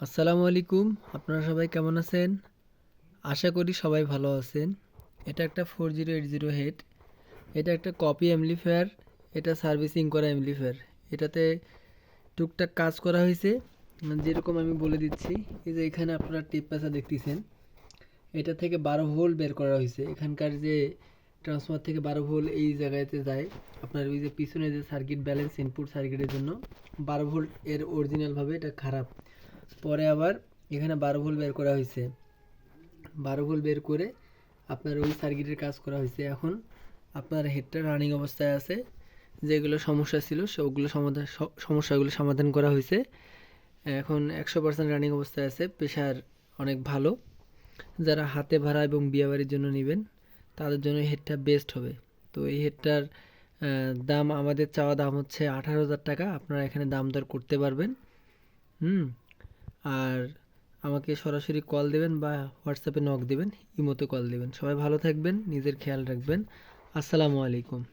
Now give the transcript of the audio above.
আসসালামু আলাইকুম। আপনারা সবাই কেমন আছেন? আশা করি সবাই ভালো আছেন। এটা একটা four zero eight zero head এটা একটা কপি অ্যামলিফায়ার এটা সার্ভিসিং করা অ্যামলিফায়ার এটাতে টুকটাক কাজ করা হয়েছে। যেরকম আমি বলে দিচ্ছি, এই যে এখানে আপনারা টিপ পেঁচা দেখতেছেন। এটা থেকে বারো ভোল্ট বের করা হয়েছে। এখানকার যে ট্রান্সফার থেকে বারো ভোল্ট এই জায়গাতে যায়। আপনার ওই যে পিছনে যে সার্কিট ব্যালেন্স ইনপুট সার্কিটের জন্য। বারো ভোল্ট এর অরিজিনালভাবে এটা খারাপ। পরে আবার এখানে বারো ভোল্ট বের করা হয়েছে। বারো ভোল্ট বের করে আপনার ওই সার্কিটের কাজ করা হয়েছে। এখন আপনার হেডটা রানিং অবস্থায় আছে। যেগুলো সমস্যা ছিল সেগুলো সমাধান সমস্যাগুলো সমাধান করা হয়েছে। এখন একশো পার্সেন্ট রানিং অবস্থায় আছে। প্রেশার অনেক ভালো। যারা হাতে ভাড়া এবং বিয়েবাড়ির জন্য নেবেন, তাদের জন্য হেডটা বেস্ট হবে। তো এই হেডটার দাম আমাদের চাওয়া দাম হচ্ছে আঠারো হাজার টাকা। আপনারা এখানে দাম দর করতে পারবেন। হুম? আর আমাকে সরাসরি কল দেবেন বা হোয়াটসঅ্যাপে নক দেবেন ইমোতে কল দেবেন। সবাই ভালো থাকবেন, নিজের খেয়াল রাখবেন। আসসালামু আলাইকুম।